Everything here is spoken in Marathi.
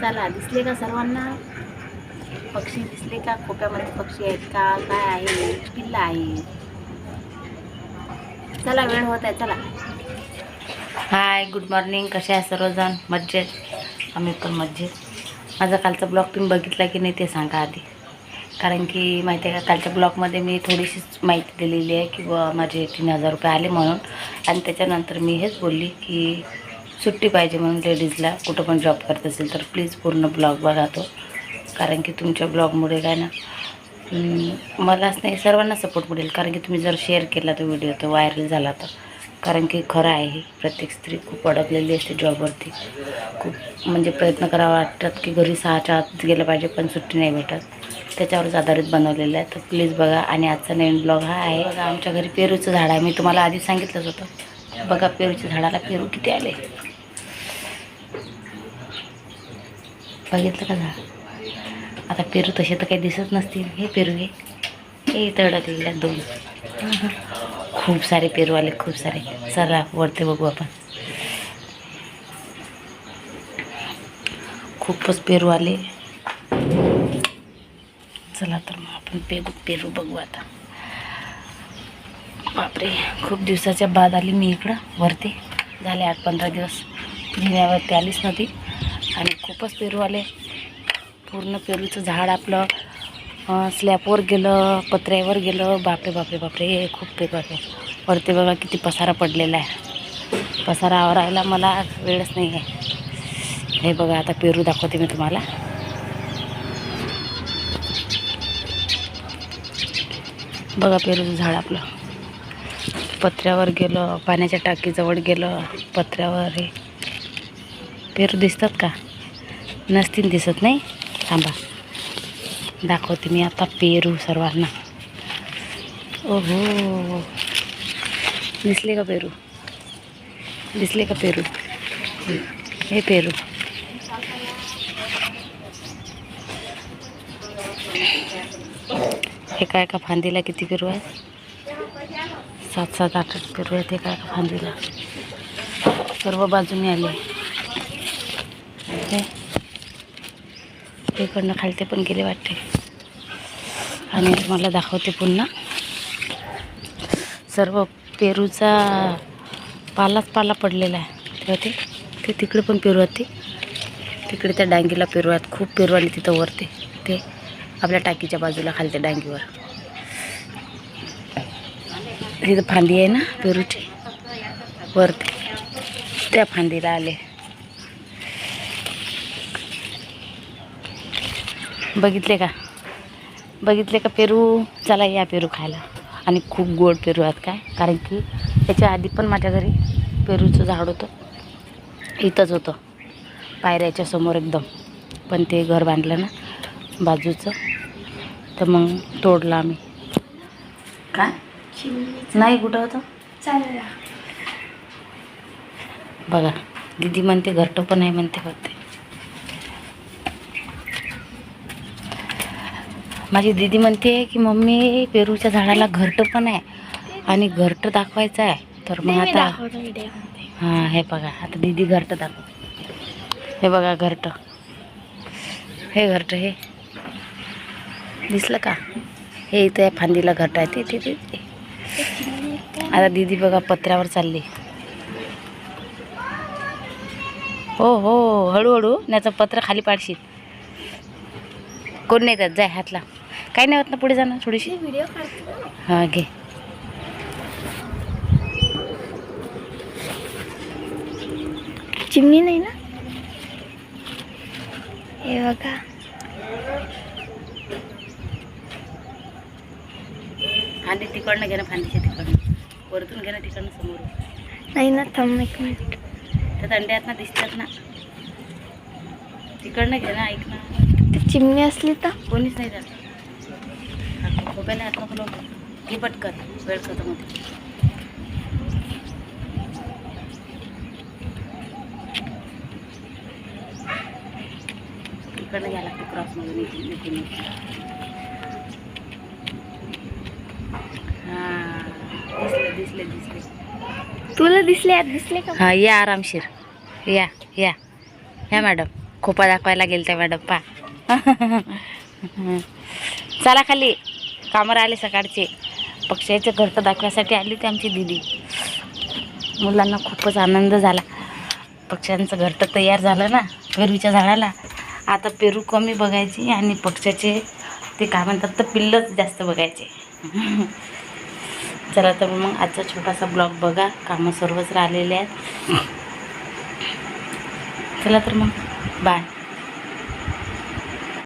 चला दिसले का सर्वांना? पक्षी दिसले का? खोप्यामध्ये पक्षी आहेत का? काय आहे? किल्ला आहे? चला वेळ होत आहे चला. हाय गुड मॉर्निंग कसे आहे सर्वजण? मज्जेत आम्ही पण मज्जेत माझा कालचा ब्लॉग तुम्ही बघितला की नाही ते सांगा आधी. कारण की माहिती आहे का कालच्या ब्लॉगमध्ये मी थोडीशीच माहिती दिलेली आहे की बुवा माझे तीन हजार रुपये आले म्हणून. आणि त्याच्यानंतर मी हेच बोलली की सुट्टी पाहिजे म्हणून लेडीजला. कुठं पण जॉब करत असेल तर प्लीज पूर्ण ब्लॉग बघा तो. कारण की तुमच्या ब्लॉगमुळे काय ना मलाच नाही सर्वांना सपोर्ट मिळेल. कारण की तुम्ही जर शेअर केला तो व्हिडिओ तर व्हायरल झाला तर. कारण की खरं आहे प्रत्येक स्त्री खूप अडकलेली असते जॉबवरती खूप म्हणजे प्रयत्न करावा वाटतात की घरी सहाच्या आत गेलं पाहिजे पण सुट्टी नाही भेटत. त्याच्यावरच आधारित बनवलेलं आहे. तर प्लीज बघा. आणि आजचा नवीन ब्लॉग हा आहे. बघा आमच्या घरी पेरूचं झाड आहे. मी तुम्हाला आधी सांगितलंच होतं. बघा पेरूच्या झाडाला पेरू किती आले? बघितलं का झाड? आता पेरू तसे तर काही दिसत नसतील. हे पेरू हे. हे इथं अडकलेले दोन. खूप सारे पेरू आले खूप सारे. चला वरते बघू आपण. खूपच पेरू आले चला तर मग आपण पेरू पेरू बघू आता. बापरे खूप दिवसाच्या बाद आली मी इकडं वरती. झाले आठ पंधरा दिवस. जिन्यावरती आलीच नव्हती. खूपच पेरू आले. पूर्ण पेरूचं झाड आपलं स्लॅपवर स्लॅबवर गेलं पत्र्यावर गेलं. बापरे बापरे बापरे हे खूप पेरू आले. वरती बघा किती पसारा पडलेला आहे. पसारा आवरायला मला वेळच नाही आहे. हे बघा आता पेरू दाखवते मी तुम्हाला. बघा पेरूचं झाड आपलं. पत्र्यावर गेलं पाण्याच्या टाकीजवळ गेलं पत्र्यावर हे. पेरू दिसतात का? नसतील दिसत नाही. थांबा. दाखवते मी आता पेरू सर्वांना. ओहो. दिसले का पेरू? दिसले का पेरू? हे पेरू. एका एका फांदीला किती पेरू आहेत? सात सात आठ आठ पेरू आहेत एका एका फांदीला. सर्व बाजूने आले. लोक इकडनं खालते पण गेले वाटते. आणि तुम्हाला दाखवते पुन्हा. सर्व पेरूचा पालाच पाला पडलेला आहे. तेव्हा ते ते तिकडे पण पेरू आहेत तिकडे त्या डांगीला पेरू आहेत खूप पेरू आली तिथं वरते. ते आपल्या टाकीच्या बाजूला खालते डांगीवर. तिथं फांदी आहे ना पेरूची? वरती. त्या फांदीला आले. बघितले का? बघितले का पेरू? चला या पेरू खायला. आणि खूप गोड पेरू आहेत काय? कारण की याच्या आधी पण माझ्या घरी पेरूचं झाड होतं. इथंच होतं. पायऱ्याच्या समोर एकदम. पण ते घर बांधलं ना बाजूचं. तर मग तोडलं आम्ही. काय? नाही कुठं होतं? चालेल बघा. दीदी म्हणते घरटं पण आहे म्हणते फक्त. माझी दीदी म्हणते की मम्मी पेरूच्या झाडाला घरटं पण आहे आणि घरटं दाखवायचं आहे. तर मग आता हां हे बघा आता दीदी घरटं दाखव. हे बघा घरटं. हे घरटं हे. दिसलं का? हे इथं फांदीला घरटं आहे. ते ते ते ते. आता दीदी बघा पत्र्यावर चालली. हो हो हळूहळू त्याचं पत्र खाली पाडशील. कोण नाही त्यात जाय हातला. काही नाही होत ना पुढे जाणार थोडीशी? व्हिडिओ हां घे. चिमणी नाही ना? हे बघा. फांदी तिकडनं घे ना फांदीच्या तिकडनं. वरतून घे ना तिकडनं समोर नाही ना थांब एक मिनिट त्यात अंडे आहेत ना दिसतात ना. तिकडनं घे ना ऐक ना. चिमणी असली तर? कोणीच नाही जात खोप्याला हात नको लावू. घे पटकन वेळ खतम होते. इकडनं घ्यायला लागतं क्रॉसमधून इकडून इकडून हां दिसले दिसले दिसले. तुला दिसले दिसले का? हां या आरामशीर. या या. या मॅडम. खोपा दाखवायला गेल त्या मॅडम. पा चला खाली. कामावर आले सकाळचे. पक्ष्याचे घरटं दाखवायसाठी आली होती आमची दिदी. मुलांना खूपच आनंद झाला. पक्ष्यांचं घरटं तयार झालं ना पेरूच्या झाडाला. आता पेरू कमी बघायची आणि पक्ष्याचे ते काय म्हणतात तर पिल्लंच जास्त बघायचे. चला तर मग आजचा छोटासा ब्लॉग बघा. कामं सर्वच राहिलेले आहेत. चला तर मग. बाय.